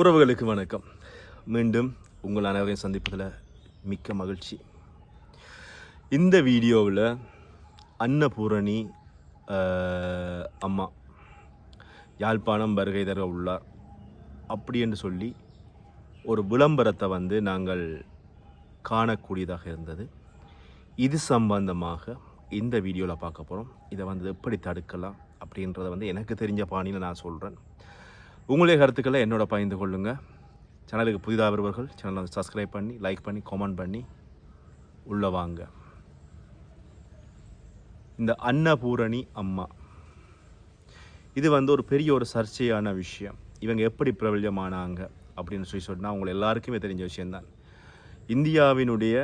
உறவுகளுக்கு வணக்கம். மீண்டும் உங்கள் அனைவரையும் சந்திப்பதில் மிக்க மகிழ்ச்சி. இந்த வீடியோவில் அன்னபூரணி அம்மா யாழ்ப்பாணம் வருகை தர உள்ளார். அப்படி என்று சொல்லி ஒரு விளம்பரத்தை வந்து நாங்கள் காணக்கூடியதாக இருந்தது. இது சம்பந்தமாக இந்த வீடியோவில் பார்க்க போகிறோம். இதை வந்து எப்படி தடுக்கலாம் அப்படின்றத வந்து எனக்கு தெரிஞ்ச பாணியில் நான் சொல்கிறேன். உங்களுடைய கருத்துக்களை என்னோட பகிர்ந்து கொள்ளுங்கள் சேனலுக்கு புதிதாக வருபவர்கள் சேனலை வந்து சப்ஸ்கிரைப் பண்ணி லைக் பண்ணி கமெண்ட் பண்ணி உள்ளே வாங்க. இந்த அன்னபூரணி அம்மா. இது வந்து ஒரு பெரிய ஒரு சர்ச்சையான விஷயம். இவங்க எப்படி பிரபல்யமானாங்க அப்படின்னு சொல்லி சொன்னால் அவங்களை எல்லாருக்குமே தெரிஞ்ச விஷயம்தான். இந்தியாவினுடைய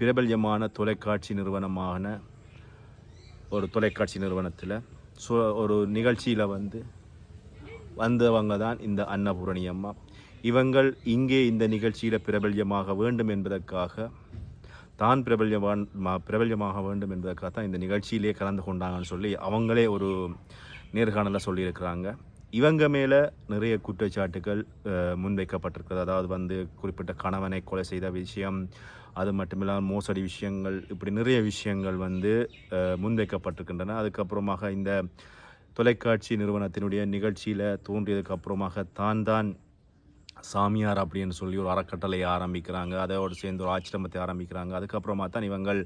பிரபல்யமான தொலைக்காட்சி நிறுவனமான ஒரு தொலைக்காட்சி நிறுவனத்தில் ஸோ ஒரு நிகழ்ச்சியில் வந்து வந்தவங்க தான் இந்த அன்னபூரணி அம்மா. இவங்கள் இங்கே இந்த நிகழ்ச்சியில் பிரபல்யமாக வேண்டும் என்பதற்காக தான் பிரபல்யவான் பிரபல்யமாக வேண்டும் என்பதற்காக தான் இந்த நிகழ்ச்சியிலே கலந்து கொண்டாங்கன்னு சொல்லி அவங்களே ஒரு நேர்காணலில் சொல்லியிருக்கிறாங்க. இவங்க மேலே நிறைய குற்றச்சாட்டுகள் முன்வைக்கப்பட்டிருக்கிறது. அதாவது வந்து குறிப்பிட்ட கணவனை கொலை செய்த விஷயம் அது மட்டுமில்லாமல் மோசடி விஷயங்கள் இப்படி நிறைய விஷயங்கள் வந்து முன்வைக்கப்பட்டிருக்கின்றன. அதுக்கப்புறமாக இந்த தொலைக்காட்சி நிறுவனத்தினுடைய நிகழ்ச்சியில் தோன்றியதுக்கு அப்புறமாக தான் தான் சாமியார் அப்படின்னு சொல்லி ஒரு அறக்கட்டளையை ஆரம்பிக்கிறாங்க. அதோடு சேர்ந்து ஒரு ஆச்சிரமத்தை ஆரம்பிக்கிறாங்க. அதுக்கப்புறமா தான் இவங்கள்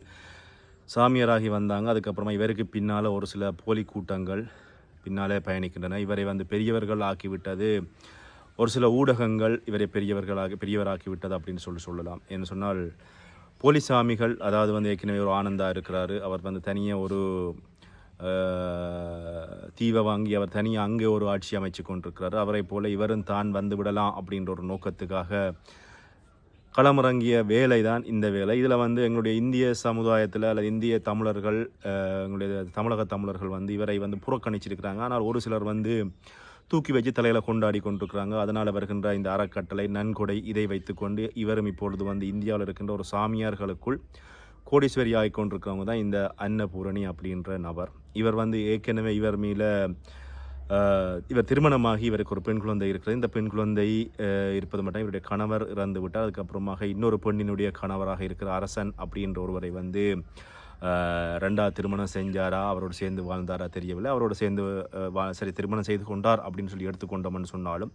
சாமியாராகி வந்தாங்க. அதுக்கப்புறமா இவருக்கு பின்னால் ஒரு சில போலி கூட்டங்கள் பின்னாலே பயணிக்கின்றன. இவரை வந்து பெரியவர்கள் ஆக்கிவிட்டது. ஒரு சில ஊடகங்கள் இவரை பெரியவர்களாக பெரியவராக்கி விட்டது அப்படின்னு சொல்லி சொல்லலாம். என்ன சொன்னால் போலி சாமிகள் அதாவது வந்து ஏற்கனவே ஒரு ஆனந்தா இருக்கிறாரு. அவர் வந்து தனியாக ஒரு தீவை வாங்கி அவர் தனியாக அங்கே ஒரு ஆட்சி அமைச்சு கொண்டிருக்கிறார். அவரை போல இவரும் தான் வந்து விடலாம் அப்படின்ற ஒரு நோக்கத்துக்காக களமிறங்கிய வேலை தான் இந்த வேலை. இதில் வந்து எங்களுடைய இந்திய சமுதாயத்தில் அல்லது இந்திய தமிழர்கள் எங்களுடைய தமிழக தமிழர்கள் வந்து இவரை வந்து புறக்கணிச்சிருக்கிறாங்க. ஆனால் ஒரு சிலர் வந்து தூக்கி வச்சு தலையில் கொண்டாடி கொண்டிருக்கிறாங்க. அதனால் வருகின்ற இந்த அறக்கட்டளை நன்கொடை இதை வைத்துக்கொண்டு இவரும் இப்பொழுது வந்து இந்தியாவில் இருக்கின்ற ஒரு சாமியார்களுக்குள் கோடீஸ்வரி ஆகி கொண்டிருக்கிறவங்க தான் இந்த அன்னபூரணி அப்படின்ற நபர். இவர் வந்து ஏற்கனவே இவர் மேல இவர் திருமணமாகி இவருக்கு ஒரு பெண் குழந்தை இருக்கிறது. இந்த பெண் குழந்தை இருப்பது மட்டும் இவருடைய கணவர் இறந்து விட்டார் அதுக்கப்புறமாக இன்னொரு பெண்ணினுடைய கணவராக இருக்கிற அரசன் அப்படின்ற ஒருவரை வந்து ரெண்டா ரெண்டாவது திருமணம் செஞ்சாரா? அவரோடு சேர்ந்து வாழ்ந்தாரா தெரியவில்லை. அவரோடு சேர்ந்து வா- சரி திருமணம் செய்து கொண்டார் அப்படின்னு சொல்லி எடுத்துக்கொண்டோம்னு சொன்னாலும்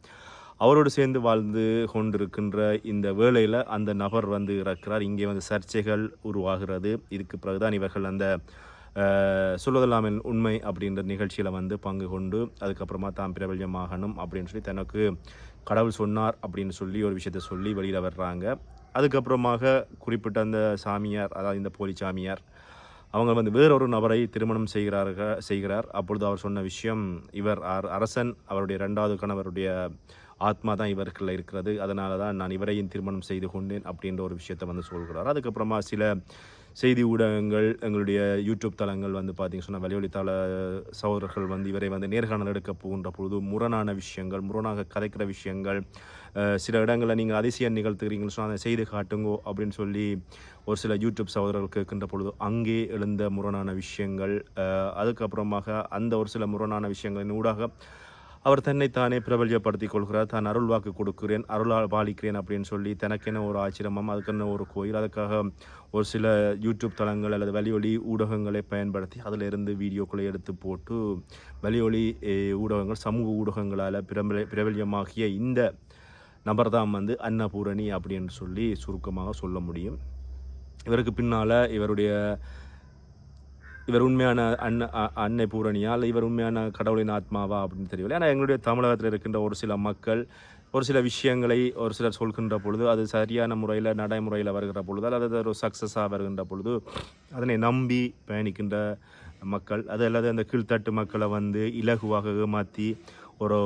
அவரோடு சேர்ந்து வாழ்ந்து கொண்டிருக்கின்ற இந்த வேளையில் அந்த நபர் வந்து இறக்கிறார். இங்கே வந்து சர்ச்சைகள் உருவாகிறது. இதுக்கு பிறகுதான் இவர்கள் அந்த அஹ், உண்மை அப்படின்ற நிகழ்ச்சியில் வந்து பங்கு கொண்டு அதுக்கப்புறமா தாம் பிரபல்யமாகணும் அப்படின்னு சொல்லி தனக்கு கடவுள் சொன்னார் அப்படின்னு சொல்லி ஒரு விஷயத்தை சொல்லி வெளியில் வர்றாங்க. அதுக்கப்புறமாக குறிப்பிட்ட அந்த சாமியார் அதாவது இந்த போலி சாமியார் அவங்க வந்து வேறொரு நபரை திருமணம் செய்கிறார்கள் செய்கிறார். அப்பொழுது அவர் சொன்ன விஷயம் இவர் அரசன் அவருடைய ரெண்டாவது கணவருடைய ஆத்மா தான் இவர்களில் இருக்கிறது. அதனால தான் நான் இவரையும் திருமணம் செய்து கொண்டேன் அப்படின்ற ஒரு விஷயத்தை வந்து சொல்கிறார். அதுக்கப்புறமா சில செய்தி ஊடகங்கள் எங்களுடைய யூடியூப் தளங்கள் வந்து பார்த்தீங்கன்னு சொன்னால் வலியொலித்தள சகோதரர்கள் வந்து இவரை வந்து நேர்காணல் எடுக்க போகின்ற பொழுது முரணான விஷயங்கள் முரணாக கதைக்கிற விஷயங்கள் சில இடங்களில் நீங்கள் அதிசயம் நிகழ்த்துகிறீங்கன்னு சொன்னால் அதை செய்து காட்டுங்கோ அப்படின்னு சொல்லி ஒரு சில யூடியூப் சகோதரர்கள் கேட்கின்ற பொழுது அங்கே எழுந்த முரணான விஷயங்கள் அதுக்கப்புறமாக அந்த ஒரு சில முரணான விஷயங்களின் ஊடாக அவர் தன்னைத்தானே பிரபல்யப்படுத்திக் கொள்கிறார் தான் அருள் வாக்கு கொடுக்கிறேன் அருளால் பாலிக்கிறேன் அப்படின்னு சொல்லி தனக்கென ஒரு ஆச்சிரமம் அதுக்கென்ன ஒரு கோயில் அதுக்காக ஒரு சில யூடியூப் தளங்கள் அல்லது வலியொலி ஊடகங்களை பயன்படுத்தி அதில் இருந்து வீடியோக்களை எடுத்து போட்டு வலியொலி ஊடகங்கள் சமூக ஊடகங்களால் பிரபல பிரபல்யமாகிய இந்த நபர் தான் வந்து அன்னபூரணி அப்படின்னு சொல்லி சுருக்கமாக சொல்ல முடியும். இவருக்கு பின்னால் இவருடைய இவர் உண்மையான அன்ன அ- அன்னை பூரணியா இல்லை இவர் உண்மையான கடவுளின் ஆத்மாவா அப்படின்னு தெரியவில்லை. ஆனால் எங்களுடைய தமிழகத்தில் இருக்கின்ற ஒரு சில மக்கள் ஒரு சில விஷயங்களை ஒரு சிலர் சொல்கின்ற பொழுது அது சரியான முறையில் நடைமுறையில் வருகிற பொழுது அல்லது ஒரு சக்ஸஸாக வருகின்ற பொழுது அதனை நம்பி பயணிக்கின்ற மக்கள் அது அல்லது அந்த கீழ்த்தட்டு மக்களை வந்து இலகுவாக ஏமாற்றி ஒரு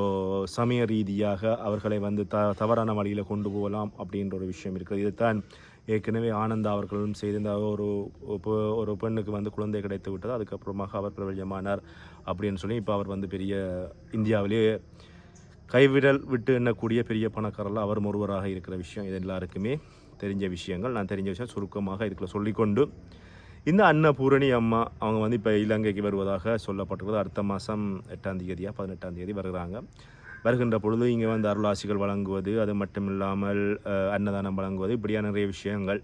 சமய ரீதியாக அவர்களை வந்து த தவறான வழியில் கொண்டு போகலாம் அப்படின்ற ஒரு விஷயம் இருக்குது இதுதான் ஏற்கனவே ஆனந்தா அவர்களும் செய்திருந்தாக ஒரு ஒரு- பெண்ணுக்கு வந்து குழந்தை கிடைத்து விட்டது அதுக்கப்புறமாக அவர் பிரபல்யமானார் அப்படின்னு சொல்லி இப்போ அவர் வந்து பெரிய இந்தியாவிலேயே கைவிடல் விட்டு எண்ணக்கூடிய பெரிய பணக்காரர்கள் அவர் ஒருவராக இருக்கிற விஷயம் இது எல்லாருக்குமே தெரிஞ்ச விஷயங்கள். நான் தெரிஞ்ச விஷயம் சுருக்கமாக இதுக்குள்ள சொல்லிக்கொண்டு இந்த அன்னபூரணி அம்மா அவங்க வந்து இப்போ இலங்கைக்கு வருவதாக சொல்லப்பட்டிருக்கிறது. அடுத்த மாதம் எட்டாம் தேதியாக பதினெட்டாம் தேதி வருகிறாங்க. வருகின்ற பொழுது இங்கே வந்து அருளாசிகள் வழங்குவது அது மட்டும் இல்லாமல் அன்னதானம் வழங்குவது இப்படியான நிறைய விஷயங்கள்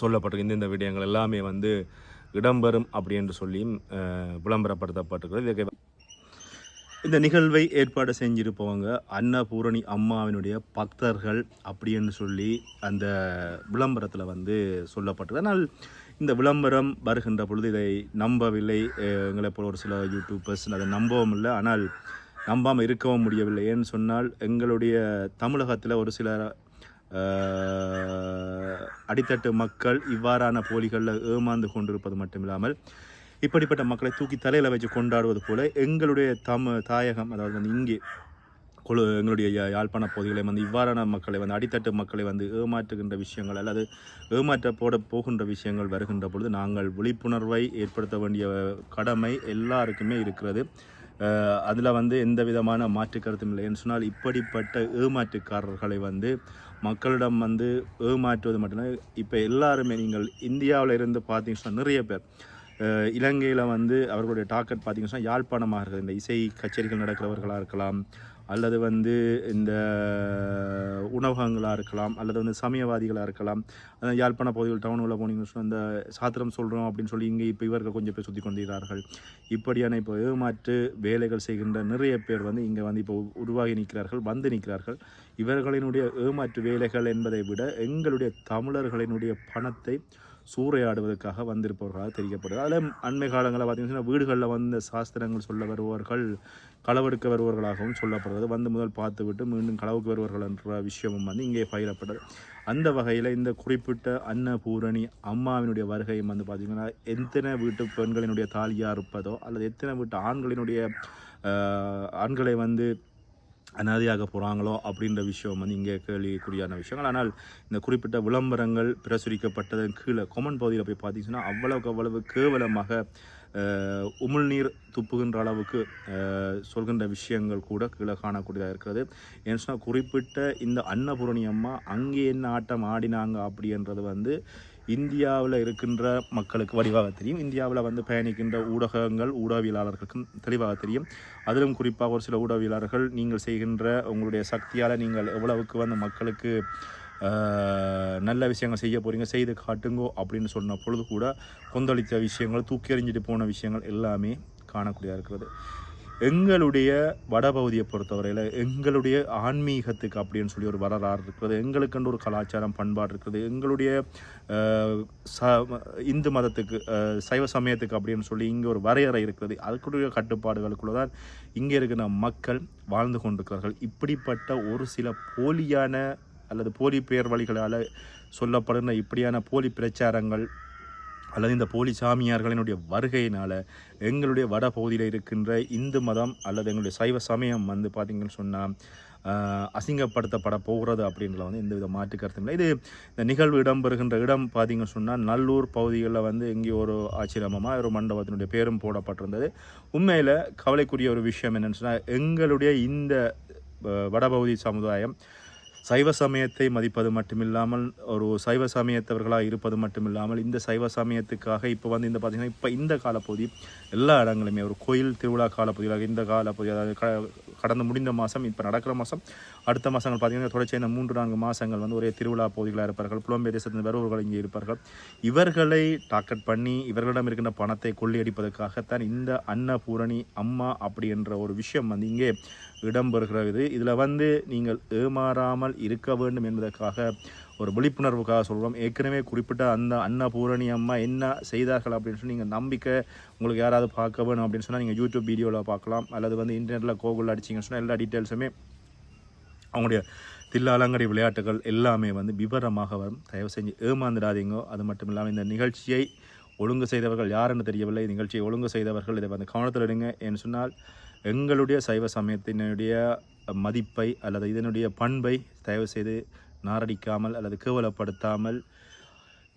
சொல்லப்பட்டிருக்கு. இந்தந்த விடயங்கள் எல்லாமே வந்து இடம்பெறும் அப்படி என்று சொல்லியும் விளம்பரப்படுத்தப்பட்டிருக்கிறது. இதுக்கு இந்த நிகழ்வை ஏற்பாடு செஞ்சிருப்பவங்க அன்னபூரணி அம்மாவினுடைய பக்தர்கள் அப்படின்னு சொல்லி அந்த விளம்பரத்தில் வந்து சொல்லப்பட்டது ஆனால் இந்த விளம்பரம் வருகின்ற பொழுது இதை நம்பவில்லை. எங்களை போல ஒரு சில யூடியூபர்ஸ் அதை நம்பவும் இல்லை. ஆனால் நம்பாமல் இருக்கவும் முடியவில்லை ஏன்னு சொன்னால் எங்களுடைய தமிழகத்தில் ஒரு சில அடித்தட்டு மக்கள் இவ்வாறான போலிகளில் ஏமாந்து கொண்டிருப்பது மட்டுமில்லாமல் இப்படிப்பட்ட மக்களை தூக்கி தலையில் வச்சு கொண்டாடுவது போல எங்களுடைய தம் தாயகம் அதாவது வந்து இங்கே கொழு எங்களுடைய யாழ்ப்பாண பகுதிகளை வந்து இவ்வாறான மக்களை வந்து அடித்தட்டு மக்களை வந்து ஏமாற்றுகின்ற விஷயங்கள் அல்லது ஏமாற்ற போட போகின்ற விஷயங்கள் வருகின்ற பொழுது நாங்கள் விழிப்புணர்வை ஏற்படுத்த வேண்டிய கடமை எல்லாருக்குமே இருக்கிறது. அதில் வந்து எந்த விதமான மாற்று கருத்தும் இல்லை. என்று சொன்னால் இப்படிப்பட்ட ஏமாற்றுக்காரர்களை வந்து மக்களிடம் வந்து ஏமாற்றுவது மட்டும்தான் இப்போ எல்லாருமே நீங்கள் இந்தியாவில் இருந்து பார்த்தீங்கன்னா நிறைய பேர். இலங்கையில் வந்து அவர்களுடைய டார்கெட் பார்த்தீங்கன்னா யாழ்ப்பாணமாக இருக்குது. இந்த இசை கச்சேரிகள் நடக்கிறவர்களாக இருக்கலாம் அல்லது வந்து இந்த உணவகங்களாக இருக்கலாம் அல்லது வந்து சமயவாதிகளாக இருக்கலாம். யாழ்ப்பாண பகுதிகள் டவுனுக்குள்ள போனீங்கன்னு சொன்னால் இந்த சாத்திரம் சொல்கிறோம் அப்படின்னு சொல்லி இங்கே இப்போ இவர்கள் கொஞ்சம் பேர் சுற்றி கொண்டிருக்கிறார்கள். இப்படியான இப்போ ஏமாற்று வேலைகள் செய்கின்ற நிறைய பேர் வந்து இங்கே வந்து இப்போ உருவாகி நிற்கிறார்கள் வந்து நிற்கிறார்கள். இவர்களினுடைய ஏமாற்று வேலைகள் என்பதை விட எங்களுடைய தமிழர்களினுடைய பணத்தை சூறையாடுவதற்காக வந்திருப்பவர்களாக தெரிவிக்கப்படுது அதில் அண்மை காலங்களில் பார்த்தீங்கன்னா வீடுகளில் வந்த சாஸ்திரங்கள் சொல்ல வருபவர்கள் களவெடுக்க வருபவர்களாகவும் சொல்லப்படுறது வந்து முதல் பார்த்துவிட்டு மீண்டும் களவுக்கு வருவார்கள் என்ற விஷயமும் வந்து இங்கே பயிரப்பட்டது அந்த வகையில் இந்த குறிப்பிட்ட அன்னபூரணி அம்மாவினுடைய வருகையும் வந்து பார்த்திங்கன்னா எத்தனை வீட்டு பெண்களினுடைய தாலியாக இருப்பதோ அல்லது எத்தனை வீட்டு ஆண்களினுடைய ஆண்களை வந்து அனாதையாக போகிறாங்களோ அப்படின்ற விஷயம் வந்து இங்கே கேள்விக்குரியான விஷயங்கள். ஆனால் இந்த குறிப்பிட்ட விளம்பரங்கள் பிரசுரிக்கப்பட்டதன் கீழே கொமன் பகுதியில் போய் பார்த்தீங்கன்னா அவ்வளவுக்கு அவ்வளவு கேவலமாக உமிழ்நீர் துப்புகின்ற அளவுக்கு சொல்கின்ற விஷயங்கள் கூட கீழே காணக்கூடியதாக இருக்கிறது. ஏன்னு சொன்னால் குறிப்பிட்ட இந்த அன்னபூரணி அம்மா அங்கே என்ன ஆட்டம் ஆடினாங்க அப்படின்றது வந்து இந்தியாவில் இருக்கின்ற மக்களுக்கு வடிவாக தெரியும். இந்தியாவில் வந்து பயணிக்கின்ற ஊடகங்கள் ஊடகவியலாளர்களுக்கும் தெளிவாக தெரியும். அதிலும் குறிப்பாக ஒரு சில ஊடகவியலாளர்கள் நீங்கள் செய்கின்ற உங்களுடைய சக்தியால் நீங்கள் எவ்வளவுக்கு வந்து மக்களுக்கு நல்ல விஷயங்கள் செய்ய போகிறீங்க செய்து காட்டுங்கோ அப்படின்னு சொன்ன பொழுது கூட கொந்தளித்த விஷயங்கள் தூக்கி எறிஞ்சிட்டு போன விஷயங்கள் எல்லாமே காணக்கூடியதாக இருக்கிறது. எங்களுடைய வடபகுதியை பொறுத்தவரையில் எங்களுடைய ஆன்மீகத்துக்கு அப்படின்னு சொல்லி ஒரு வரலாறு இருக்கிறது எங்களுக்குன்ற ஒரு கலாச்சாரம் பண்பாடு இருக்கிறது எங்களுடைய ச இந்து மதத்துக்கு சைவ சமயத்துக்கு அப்படின்னு சொல்லி இங்கே ஒரு வரையறை இருக்கிறது. அதுக்குரிய கட்டுப்பாடுகளுக்குள்ள தான் இங்கே இருக்கிற மக்கள் வாழ்ந்து கொண்டிருக்கிறார்கள். இப்படிப்பட்ட ஒரு சில போலியான அல்லது போலி பெயர் வழிகளால் சொல்லப்படுகிற இப்படியான போலி பிரச்சாரங்கள் அல்லது இந்த போலி சாமியார்களினுடைய வருகையினால் எங்களுடைய வட பகுதியில் இருக்கின்ற இந்து மதம் அல்லது எங்களுடைய சைவ சமயம் வந்து பார்த்திங்கன்னு சொன்னால் அசிங்கப்படுத்தப்பட போகிறது அப்படின்றத வந்து எந்த வித மாற்று கருத்தும் இல்லை. இது இந்த நிகழ்வு இடம்பெறுகின்ற இடம் பார்த்தீங்கன்னு சொன்னால் நல்லூர் பகுதிகளில் வந்து எங்கேயோ ஒரு ஆச்சிரமமாக ஒரு மண்டபத்தினுடைய பேரும் போடப்பட்டிருந்தது. உண்மையில் கவலைக்குரிய ஒரு விஷயம் என்னன்னு சொன்னால் எங்களுடைய இந்த வடபகுதி சமுதாயம் சைவ சமயத்தை மதிப்பது மட்டுமில்லாமல் ஒரு சைவ சமயத்தவர்களாக இருப்பது மட்டுமில்லாமல் இந்த சைவ சமயத்துக்காக இப்போ வந்து இந்த பார்த்திங்கன்னா இப்போ இந்த காலப்பகுதி எல்லா இடங்களுமே ஒரு கோயில் திருவிழா காலப்பகுதியாக இந்த காலப்பகுதி அதாவது க கடந்து முடிந்த மாதம் இப்போ நடக்கிற மாதம் அடுத்த மாதங்கள் பார்த்திங்கன்னா தொடர்ச்சி இந்த மூன்று நான்கு மாதங்கள் வந்து ஒரே திருவிழா பகுதிகளாக இருப்பார்கள். புலம்பெயர் தேசத்தின் வருபவர்கள் இங்கே இருப்பார்கள். இவர்களை டார்கெட் பண்ணி இவர்களிடம் இருக்கின்ற பணத்தை கொள்ளையடிப்பதற்காகத்தான் இந்த அன்னபூரணி அம்மா அப்படி என்ற ஒரு விஷயம் வந்து இங்கே இடம்பெறுகிறது. இதில் வந்து நீங்கள் ஏமாறாமல் இருக்க வேண்டும் என்பதற்காக ஒரு விழிப்புணர்வுக்காக சொல்கிறோம் ஏற்கனவே குறிப்பிட்ட அந்த அன்னபூரணி அம்மா என்ன செய்தார்கள் அப்படின்னு சொல்லி நீங்கள் நம்பிக்கை உங்களுக்கு யாராவது பார்க்க வேணும் அப்படின்னு சொன்னால் நீங்கள் யூடியூப் வீடியோவில் பார்க்கலாம். அல்லது வந்து இன்டர்நெட்டில் கோகுல் அடிச்சிங்கன்னு சொன்னால் எல்லா டீட்டெயில்ஸுமே அவங்களுடைய தில்லாலங்கடி விளையாட்டுகள் எல்லாமே வந்து விவரமாக வரும். தயவு செஞ்சு ஏமாந்துடாதீங்க. அது மட்டும் இல்லாமல் இந்த நிகழ்ச்சியை ஒழுங்கு செய்தவர்கள் யாருன்னு தெரியவில்லை. நிகழ்ச்சியை ஒழுங்கு செய்தவர்கள் இதை வந்து கவனத்தில் எடுங்க. ஏன்னு சொன்னால் எங்களுடைய சைவ சமயத்தினுடைய மதிப்பை அல்லது இதனுடைய பண்பை தயவு செய்து நாரடிக்காமல் அல்லது கேவலப்படுத்தாமல்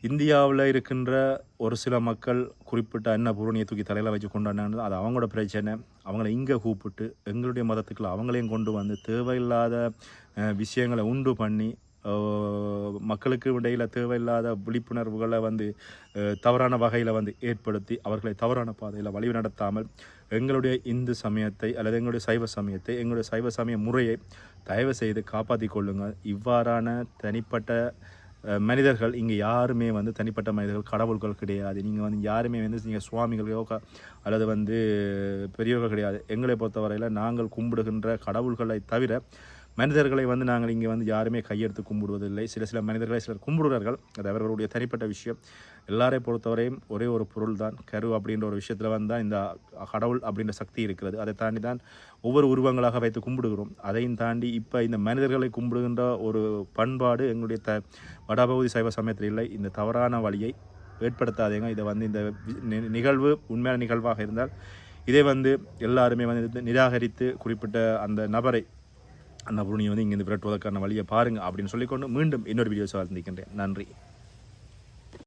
இந்தியாவில் இருக்கின்ற ஒரு சில மக்கள் குறிப்பிட்ட அன்னபூரணியை தூக்கி தலையில் வச்சு கொண்டாடினாங்க அது அவங்களோட பிரச்சனை. அவங்கள இங்கே கூப்பிட்டு எங்களுடைய மதத்துக்குள்ள அவங்களையும் கொண்டு வந்து தேவையில்லாத விஷயங்களை உண்டு பண்ணி மக்களுக்கு இடையில் தேவையில்லாத விழிப்புணர்வுகளை வந்து தவறான வகையில் வந்து ஏற்படுத்தி அவர்களை தவறான பாதையில் வழி நடத்தாமல் எங்களுடைய இந்து சமயத்தை அல்லது எங்களுடைய சைவ சமயத்தை எங்களுடைய சைவ சமய முறையை தயவு செய்து காப்பாற்றிக் கொள்ளுங்கள். இவ்வாறான தனிப்பட்ட மனிதர்கள் இங்கே யாருமே வந்து தனிப்பட்ட மனிதர்கள் கடவுள்கள் கிடையாது. நீங்கள் வந்து யாருமே வந்து நீங்கள் சுவாமிகளையோ க- அல்லது வந்து பெரியவர்கள் கிடையாது. எங்களை பொறுத்தவரையில் நாங்கள் கும்பிடுகின்ற கடவுள்களை தவிர மனிதர்களை வந்து நாங்கள் இங்கே வந்து யாருமே கையெடுத்து கும்பிடுவதில்லை. சில சில மனிதர்களை சிலர் கும்பிடுறார்கள் அது அவர்களுடைய தனிப்பட்ட விஷயம். எல்லாரை பொறுத்தவரையும் ஒரே ஒரு பொருள் தான் கரு அப்படின்ற ஒரு விஷயத்தில் வந்து தான் இந்த கடவுள் அப்படின்ற சக்தி இருக்கிறது. அதை தாண்டி தான் ஒவ்வொரு உருவங்களாக வைத்து கும்பிடுகிறோம். அதையும் தாண்டி இப்போ இந்த மனிதர்களை கும்பிடுகின்ற ஒரு பண்பாடு எங்களுடைய த வடபகுதி சைவ சமயத்தில் இல்லை. இந்த தவறான வழியை ஏற்படுத்தாதீங்க. இதை வந்து இந்த நிகழ்வு உண்மையான நிகழ்வாக இருந்தால் இதை வந்து எல்லாருமே வந்து நிராகரித்து குறிப்பிட்ட அந்த நபரை அந்த புருணியை வந்து இங்கேருந்து விரட்டுவதற்கான வழியை பாருங்கள் அப்படின்னு சொல்லிக்கொண்டு மீண்டும் இன்னொரு வீடியோ சந்திக்கின்றேன். நன்றி.